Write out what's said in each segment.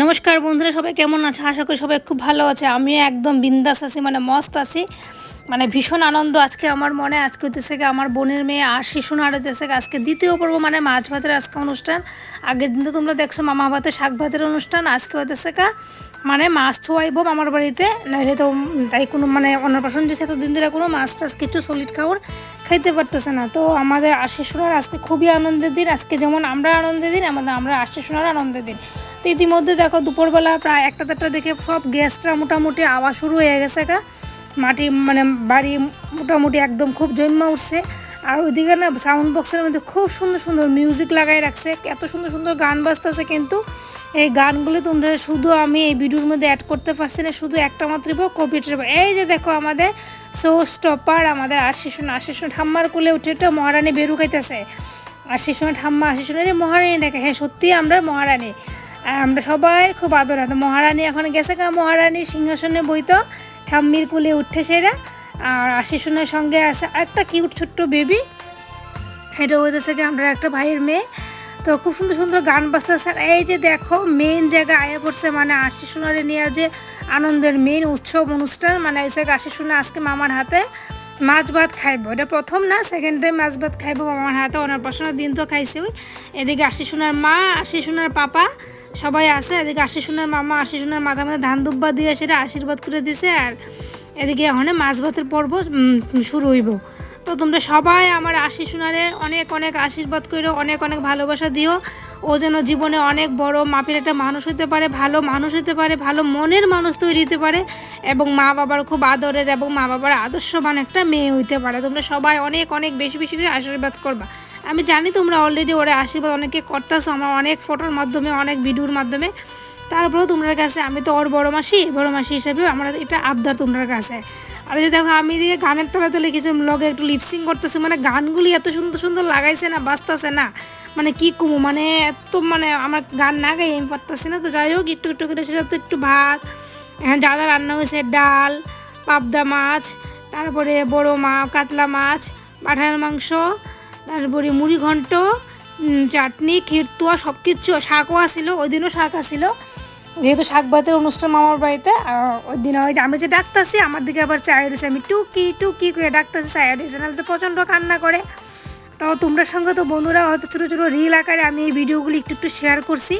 নমস্কার বন্ধুরা, সবাই কেমন আছে? আশা করি সবাই খুব ভালো আছে। আমিও একদম বিন্দাস আছি মানে মস্ত আছি। মানে ভীষণ আনন্দ আজকে আমার মনে, আজকে হইতেছে কি আমার বোনের মেয়ে আর শিশু নাড় হইতেছে আজকে দ্বিতীয় পর্ব মানে মাছ ভাতের আজকে অনুষ্ঠান। আগের দিন তো তোমরা দেখছ মামা ভাতের শাক ভাতের অনুষ্ঠান, আজকে হইতেছে কা মানে মাছ ছোয়াইব আমার বাড়িতে। নাইলে তো তাই কোনো মানে অন্নপ্রাশন যে এতদিন ধরে কোনো মাছ টাছ কিছু সলিড খাবার খাইতে পারতেছে না। তো আমাদের আশি সোনার আজকে খুবই আনন্দের দিন, আজকে যেমন আমরা আনন্দের দিন, আমাদের আমরা আশি সোনার আনন্দের দিন। তো ইতিমধ্যে দেখো দুপুরবেলা প্রায় একটা দেড়টা দেখে সব গ্যাসটা মোটামুটি আওয়াজ শুরু হয়ে গেছে কা মাটি মানে বাড়ি মোটামুটি একদম খুব জন্মা উঠছে। আর ওইদিকে না সাউন্ড বক্সের মধ্যে খুব সুন্দর সুন্দর মিউজিক লাগাই রাখছে। এত সুন্দর সুন্দর গান বাজতেছে কিন্তু এই গানগুলি তোমরা শুধু আমি এই ভিডিওর মধ্যে অ্যাড করতে পারছি না, শুধু একটা মাত্র কপিটার এই যে দেখো আমাদের সো স্টপার আমাদের আশিসুন আশিসুন ঠাম্মার কোলে উঠে উঠে মহারানী বেরু খাইতেছে। আশিসুনের ঠাম্মা আশিসুনের মহারানী দেখে হ্যাঁ সত্যি আমরা মহারানী। আর আমরা সবাই খুব আদর তো মহারানী এখন গেছে কা মহারানী সিংহাসনে বইতো ঠাম্মির কুলে উঠে সেরা। আর আশিসুনের সঙ্গে আছে একটা কিউট ছোট্ট বেবি এটা হইতেছে কি আমরা একটা ভাইয়ের মেয়ে। তো খুব সুন্দর সুন্দর গান বাজতেছে। আর এই যে দেখো মেইন জায়গা আয়া পড়ছে মানে আশি সোনারে নিয়ে যে আনন্দের মেইন উৎসব অনুষ্ঠান। মানে হচ্ছে আশি সোনা আজকে মামার হাতে। মাছ ভাত খাইব। এটা প্রথম না সেকেন্ড টাইম মাছ ভাত খাইব। আমার হাতে অন্নপ্রাশনের দিন তো খাইছে ওই। এদিকে আশি সোনার মা, আশি সোনার পাপা সবাই আছে। এদিকে আশি সোনার মামা, আশি সোনার মাথা মাথা ধান দুব্বা দিয়ে সেটা আশীর্বাদ করে দিছে। আর এদিকে এখন মাছ ভাতের পর্ব শুরু হইব। তো তোমরা সবাই আমার আশি সোনারে অনেক অনেক আশীর্বাদ করো অনেক অনেক ভালোবাসা দিও। ও যেন জীবনে অনেক বড় মাপের একটা মানুষ হতে পারে, ভালো মানুষ হতে পারে, ভালো মনের মানুষ তৈরি হতে পারে এবং মা বাবার খুব আদরের এবং মা বাবার আদর্শবান একটা মেয়ে হইতে পারে। তোমরা সবাই অনেক অনেক বেশি বেশি করে আশীর্বাদ করবা। আমি জানি তোমরা অলরেডি ওরা আশীর্বাদ অনেকে করতেছো, আমার অনেক ফটোর মাধ্যমে, অনেক ভিডিওর মাধ্যমে। তারপরেও তোমার কাছে আমি তো ওর বড় মাসি বড় মাসি হিসাবেও আমার এটা আবদার তোমার কাছে। আর এই দেখো, আমি দিকে গানের তলা তলে কিছু একটু লিপসিং করতেছে মানে গানগুলি এত সুন্দর সুন্দর লাগাইছে না, বাজতেছে না। মানে কি কমু মানে এত মানে আমার গান না গাই আমি পারতেছি না। তো যাই হোক, একটু একটু করে সেটা তো একটু ভাত হ্যাঁ যা যা রান্না হয়েছে, ডাল, পাবদা মাছ, তারপরে বড় মা কাতলা মাছ পাঠার মাংস, তারপরে মুড়ি ঘন্ট চাটনি ক্ষীরতুয়া সব কিছু শাকও আসিল ওই দিনও শাক আসিল যেহেতু শাক ভাতের অনুষ্ঠান মামার বাড়িতে ওই দিন ওই আমি যে ডাকতাছি, আমার দিকে আবার চায় রয়েছে আমি টুকি টুকি করে ডাকতাছি, চায় রয়েছে নাহলে তো প্রচণ্ড কান্না করে। তো তোমরা সঙ্গে তো বন্ধুরা, হয়তো ছোটো ছোটো রিল আকারে আমি এই ভিডিওগুলি একটু একটু শেয়ার করছি।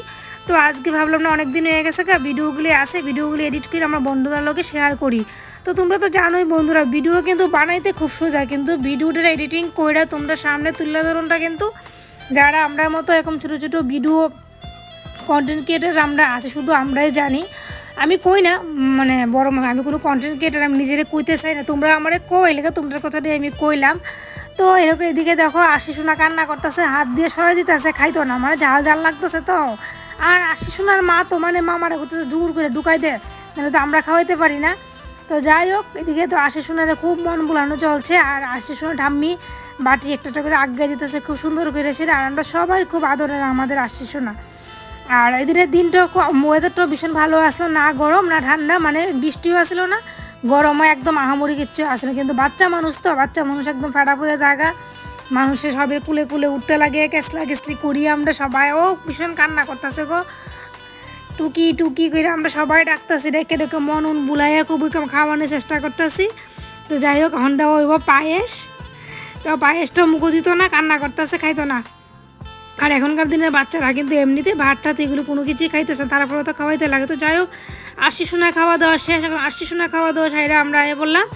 তো আজকে ভাবলাম না অনেক দিন হয়ে গেছে কা ভিডিওগুলি আছে, ভিডিওগুলি এডিট করে আমার বন্ধুদের লোকে শেয়ার করি। তো তোমরা তো জানোই বন্ধুরা ভিডিও কিন্তু বানাইতে খুব সোজা, কিন্তু ভিডিওটার এডিটিং করে তোমরা সামনে তুলে ধরনটা কিন্তু, যারা আমরা মতো এরকম ছোটো ছোটো ভিডিও কন্টেন্ট ক্রিয়েটার আমরা আছে, শুধু আমরাই জানি। আমি কই না মানে বড় আমি কোনো কন্টেন্ট ক্রিয়েটার আমি নিজেরে কইতে চাই না। তোমরা আমারে কই লেগে তোমাদের কথাটি আমি কইলাম। তো এরকম এদিকে দেখো আশি সোনা কান্না করতেছে, হাত দিয়ে সরাই দিতেছে, খাইতো না মানে ঝাল ঝাল লাগতেছে তো। আর আশি সোনার মা তো মানে মা মামারা করতেছে জোর করে ঢুকাই দেয় নাহলে তো আমরা খাওয়াইতে পারি না। তো যাই হোক, এদিকে তো আশি সোনারে খুব মন বোলানো চলছে, আর আশি সোনা ঠাম্মি বাটি একটা করে আজ্ঞা দিতেছে, খুব সুন্দর করে সেটা, আর আমরা সবাই খুব আদরের আমাদের আশি সোনা আর এই দিনের দিনটাও ওয়েদারটাও ভীষণ ভালো আসলো, না গরম, না ঠান্ডা মানে বৃষ্টিও আসলো না, গরমও একদম আহামরি কিচ্ছু আসলো কিন্তু বাচ্চা মানুষ তো, বাচ্চা মানুষ একদম ফেটা হয়ে জায়গা মানুষের সবের কুলে কুলে উঠতে লাগে কেসলা কেসলি করি আমরা সবাই। ও ভীষণ কান্না করতেছে গো। টুকি টুকি করে আমরা সবাই ডাকতেছি, ডেকে ডেকে মন উন বুলাইয়া কম খাওয়ানোর চেষ্টা করতেছি। তো যাই হোক, এখন দেওয়া পায়েস। তো পায়েসটা মুখো দিত না, কান্না করতেছে, খাইতো না। আর এখনকার দিনের বাচ্চারা কিন্তু এমনিতে ভাত টাত এগুলো কোনো কিছুই খাইতেছে তারপরে তো খাওয়াইতে লাগে। তো যাই হোক আশি সোনা খাওয়া দাওয়া শেষ। এখন আশি সোনা খাওয়া দাওয়া সাইডে আমরা এ বললাম,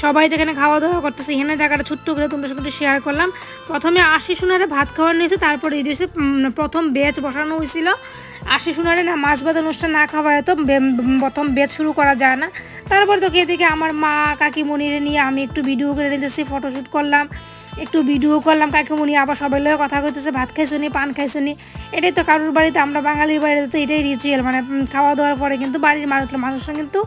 সবাই যেখানে খাওয়া দাওয়া করতেছে, এখানে জায়গাটা ছোট্ট করে তোমাদের সঙ্গে শেয়ার করলাম। প্রথমে আশি সোনারে ভাত খাওয়ানো হয়েছে, তারপরে এই দিয়েছে প্রথম বেচ বসানো হয়েছিল। আশি সোনারে না মাছ ভাত অনুষ্ঠান না খাওয়ায় তো বে- প্রথম বেচ শুরু করা যায় না। তারপর তো এদিকে আমার মা কাকিমণিরে নিয়ে আমি একটু ভিডিও করে নিতেছি ফটোশ্যুট করলাম। একটু ভিডিও করলাম কাকিমণি আবার সবাই লোক কথা কইতেছে, ভাত খাইছুনি, পান খাইছুনি। এটাই তো কারোর বাড়িতে, আমরা বাঙালির বাড়িতে তো এটাই রিচুয়াল মানে খাওয়া দাওয়ার পরে কিন্তু বাড়ির মানুষ, মানুষরা কিন্তু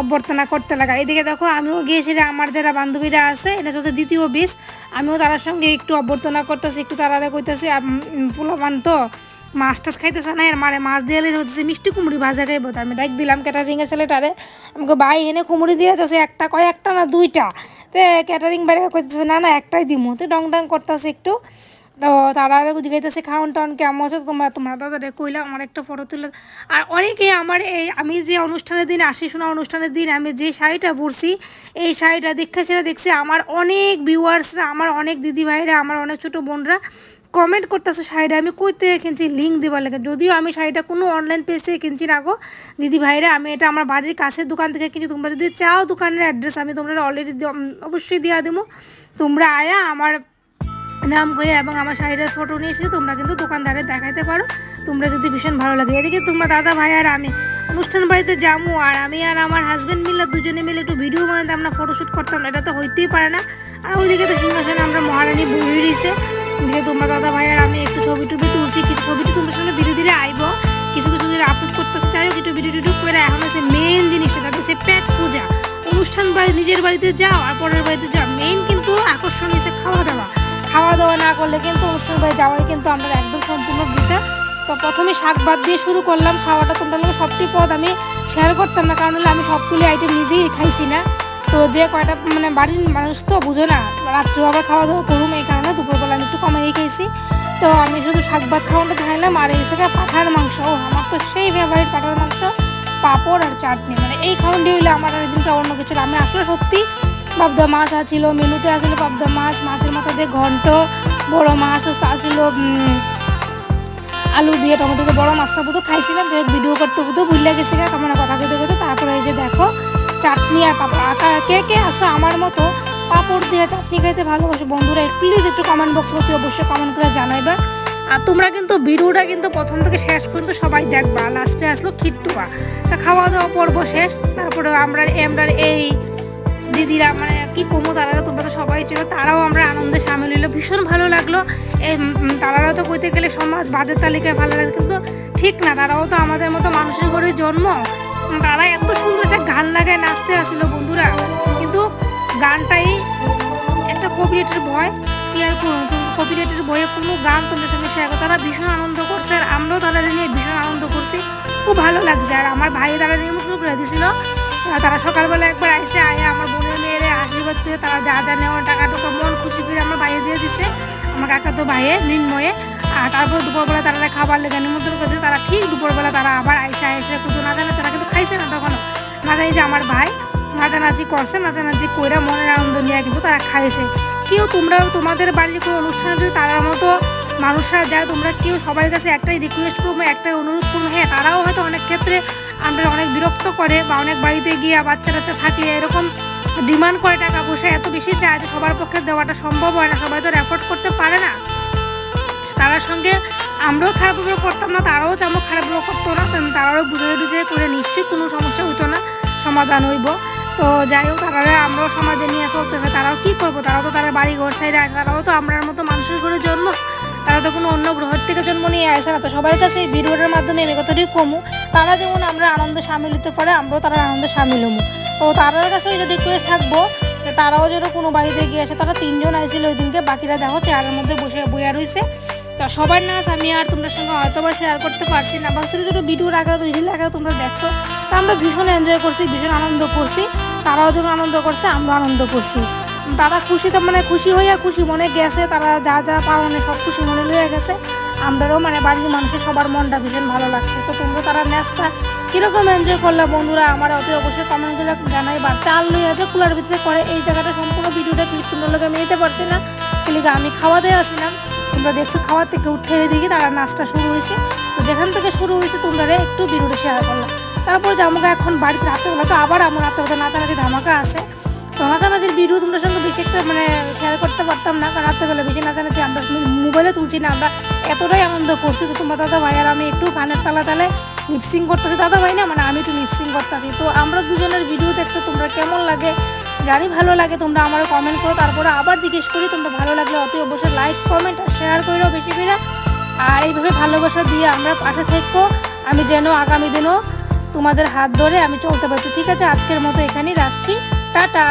অভ্যর্থনা করতে লাগা এদিকে দেখো, আমিও গিয়েছি আমার যারা বান্ধবীরা আছে, এটা হচ্ছে দ্বিতীয় বিষ আমিও তার সঙ্গে একটু অভ্যর্থনা করতেছি, একটু তারারে কইতেছি পোলাপান তো মাছ টাছ খাইতেছে না, এর মারে মাছ দিয়ে হচ্ছে মিষ্টি কুমড়ি ভাজা খাইবো। আমি ডাক দিলাম ক্যাটারিংয়ের ছেলেটারে, আমাকে ভাই এনে কুমড়ি দিয়ে যাচ্ছে, একটা কয় একটা না দুইটা। তে ক্যাটারিং বাইরে করতেছে না না, একটাই দিমু। তো ডং ডং করতেছে একটু। তো তারা আরও জিজ্ঞাসা খাওয়ান টাউন কেমন আছে? তোমরা তোমরা দাদা কইলা, আমার একটা ফটো তুলে আর অনেকে আমার এই, আমি যে অনুষ্ঠানের দিন আসি শোনা অনুষ্ঠানের দিন, আমি যে শাড়িটা পরছি, এই শাড়িটা দেখে সেটা দেখছি আমার অনেক ভিউয়ার্সরা আমার অনেক দিদিভাইরা, আমার অনেক ছোটো বোনরা। কমেন্ট করতেছো শাড়িটা, আমি কই থেকে কিনছি? লিঙ্ক দেবার লাগে। যদিও আমি শাড়িটা কোনো অনলাইন পেজ থেকে কিনছি না গো। দিদি ভাইরা, আমি এটা আমার বাড়ির কাছের দোকান থেকে কিনছি। তোমরা যদি চাও দোকানের অ্যাড্রেস আমি তোমরা অলরেডি অবশ্যই দেওয়া দেবো তোমরা আয়া আমার নাম করে এবং আমার শাড়িটার ফটো নিয়ে এসে তোমরা কিন্তু দোকানদারে দেখাইতে পারো। তোমরা যদি ভীষণ ভালো লাগে। এদিকে তোমরা দাদা ভাই আর আমি অনুষ্ঠান বাড়িতে যাব আর আমি আর আমার হাজব্যান্ড মিলে দুজনে মিলে একটু ভিডিও বানাতে আমরা ফটোশ্যুট করতাম। এটা তো হইতেই পারে না। আর ওইদিকে তো সিংহাসনে আমরা মহারানী বই রয়েছে দিয়ে তোমরা দাদা ভাই আর আমি একটু ছবি টুবি তুলছি, কিছু ছবিটি তোমার সঙ্গে ধীরে ধীরে আইবো। কিছু কিছু করে আপলোড করতেছে, যাই হোক ভিডিও টিডিও করে এখন হচ্ছে মেন জিনিসটা যাতে হচ্ছে পেট পূজা। অনুষ্ঠান বাড়ি, নিজের বাড়িতে যাও আর পরের বাড়িতে যাও। মেন কিন্তু আকর্ষণ হচ্ছে খাওয়া দাওয়া খাওয়া দাওয়া না করলে কিন্তু অনুষ্ঠান বাড়ি যাওয়াই কিন্তু আমরা একদম সম্পূর্ণ বৃথা। তো প্রথমে শাক ভাত দিয়ে শুরু করলাম, খাওয়াটা তোমরা সবটি পদ আমি শেয়ার করতাম না, কারণ হলে আমি সবগুলি আইটেম নিজেই খাইছি না। তো যে কয়টা মানে বাড়ির মানুষ তো বুঝো না। রাত্রেও আবার খাওয়া দাওয়া করুম, এই কারণে দুপুরবেলা আমি একটু কমেই খেয়েছি তো আমি শুধু শাক ভাত খাওয়াটা খাইলাম আর এই জায়গায় পাঠার মাংস। আমার তো সেই ফেভারিট পাঠার মাংস, পাঁপড় আর চাটনি। মানে এই খাওয়ানটি হইলে আমার আর এদিনকে অন্য কিছু আমি আসলে সত্যি পাবদা মাছ আছিল, মেনুতে আসলে পাবদা মাছ, মাছের মাথা দিয়ে ঘন্ট, বড় মাছ আসছিল আলু দিয়ে টমেটো দিয়ে বড় মাছটা পুরো খাইছিলাম। ভিডিও করতে পুরো ভুলে গেছি গা, কেমন কথা কইতে। তারপরে এই যে দেখো চাটনি আর পাপড়। কে কে আসো আমার মতো পাপড় দিয়ে চাটনি খাইতে ভালোবাসো? বন্ধুরা প্লিজ একটু কমেন্ট বক্স করতে অবশ্যই কমেন্ট করে জানাইবা। আর তোমরা কিন্তু ভিডিওটা কিন্তু প্রথম থেকে শেষ পর্যন্ত সবাই দেখবা। লাস্টে আসলো খিট্টুয়া তা খাওয়া দাওয়া পর্ব শেষ। তারপরে আমরা আমরা এই দিদিরা মানে কি কমো তারা তোমরা তো সবাই ছিল তারাও আমরা আনন্দে সামিল হইল। ভীষণ ভালো লাগল। তারাও তো কইতে গেলে সমাজ বাদের তালিকায় ভালো লাগে। কিন্তু ঠিক না, তারাও তো আমাদের মতো মানুষের ঘরে জন্ম। তারা এত সুন্দর একটা গান লাগায় নাচতে আসছিল বন্ধুরা। কিন্তু গানটাই একটা কপিরাইটের ভয় কি আর করুন কপিরাইটের বইয়ে কোনো গান তোমাদের সঙ্গে শেয়ার করে তারা ভীষণ আনন্দ করছে আর আমরাও তারা নিয়ে ভীষণ আনন্দ করছি। খুব ভালো লাগছে আর আমার ভাই তারা নিমন্ত্রণ করে আহ, তারা সকালবেলা একবার আইসে আয়ে আমার বোনের মেয়েরে আশীর্বাদ করে তারা যা যা নেওয়ার টাকা টুকা মন খুশি করে আমার ভাইয়ে দিয়ে দিছে আমার কাকা তো ভাইয়ে মৃন্ময়ে আর তারপর দুপুরবেলা তারা খাবার লেগে নিমন্ত্রণ করেছে তারা ঠিক দুপুরবেলা তারা আবার আইসে কুতো না জানে, তারা কিন্তু খাইছে না তখনও। না জানি যে আমার ভাই নাচানাচি করছে নাচানাচি কইরা মনের আনন্দ নিয়ে কিন্তু তারা খাইছে। কেউ তোমরা, তোমাদের বাড়ির কোনো অনুষ্ঠানে যদি তার মতো মানুষরা যায়, তোমরা কেউ সবার কাছে একটাই রিকোয়েস্ট করব, একটাই অনুরোধ করব হ্যাঁ তারাও হয়তো অনেক ক্ষেত্রে আমরা অনেক বিরক্ত করে বা অনেক বাড়িতে গিয়ে বাচ্চা টাচ্চা থাকলে এরকম ডিমান্ড করে টাকা পয়সা এত বেশি চায় যে সবার পক্ষে দেওয়াটা সম্ভব হয় না, সবাই তো অ্যাফোর্ড করতে পারে না। তারার সঙ্গে আমরাও খারাপ ব্যবহার করতাম না, তারাও যেমন খারাপ ব্যবহার করতো না তারাও বুঝে বুঝে করে নিশ্চয়ই কোনো সমস্যা হতো না, সমাধান হইব। তো যাই হোক তারা আমরাও সমাজে নিয়ে চলতেছে তারাও কি করব? তারাও তো তারা বাড়ি ঘর সাইডে আছে, তারাও তো আমরার মতো মানুষের ঘরে জন্ম, তারা তো কোনো অন্য গ্রহের থেকে জন্ম নিয়ে আসে না। তো সবার কাছে এই ভিডিওটার মাধ্যমে আমি কথাটি কমু, তারা যেমন আমরা আনন্দে সামিল হতে পারে, আমরাও তারা আনন্দে সামিল হব তো তাদের কাছে ওই রিকোয়েস্ট থাকব যে তারাও যেন কোনো বাড়িতে গিয়ে আসে, তারা তিনজন আইছিল ওই দিনকে, বাকিরা দেখো চেয়ারের মধ্যে বসে বইয়া রয়েছে তো সবার নাচ আমি আর তোমার সঙ্গে হয়তো বা শেয়ার করতে পারছি না। বা ছোটো ছোটো ভিডিওর আগে তো রিল আগে তোমরা দেখছ। তো আমরা ভীষণ এনজয় করছি, ভীষণ আনন্দ করছি। তারাও যেমন আনন্দ করছে আমরা আনন্দ করছি। তারা খুশি তো মানে খুশি হইয়া খুশি, মনে গেছে, তারা যা যা পাওনে সব খুশি মনে লইয়া গেছে। আমরাও মানে বাড়ির মানুষের সবার মনটা ভীষণ ভালো লাগছে। তো তোমরা তারা ন্যাচটা কীরকম এনজয় করলে বন্ধুরা, আমার অতি অবশ্যই কমেন্ট করে জানাই বা চাল লইয়া যে কুলার ভিতরে করে, এই জায়গাটা সম্পূর্ণ ভিডিওটা ক্লিক তোমরা লোক আমি নিতে পারছি না। ক্লিক আমি খাওয়া দিয়ে আসছিলাম তোমরা দেখছ, খাওয়ার থেকে উঠে দিকে তারা নাচটা শুরু হয়েছে। তো যেখান থেকে শুরু হয়েছে তোমরা একটু ভিডিওটা শেয়ার করলাম। তারপর যে আমাকে এখন বাড়িতে রাত্রেবেলা তো আবার আমার রাত্রেবেলা নাচানাচি ধামাকা আছে। তো নাচানাচির ভিডিও তোমাদের সঙ্গে বেশি একটা মানে শেয়ার করতে পারতাম না, কারণ রাত্রেবেলা বেশি নাচানাচি আমরা মোবাইলে তুলছি না, আমরা এতটাই আনন্দ করছি। তো তোমার দাদা ভাই আর আমি একটু কানের তালা তালে লিপসিং করতেছি। দাদা ভাই না মানে আমি একটু লিপসিং করতেছি। তো আমরা দুজনের ভিডিও দেখতে তোমরা কেমন লাগে? জানি ভালো লাগে তোমরা আমারও কমেন্ট করো, তারপরে আবার জিজ্ঞেস করি, তোমরা ভালো লাগলে অতি অবশ্যই লাইক কমেন্ট আর শেয়ার করো বেশি করে। আর এইভাবে ভালোবাসা দিয়ে আমরা পাশে থাকব আমি যেন আগামী দিনও তোমাদের হাত ধরে আমি চলতে পারছি। ঠিক আছে, আজকের মতো এখানেই রাখছি। টাটা!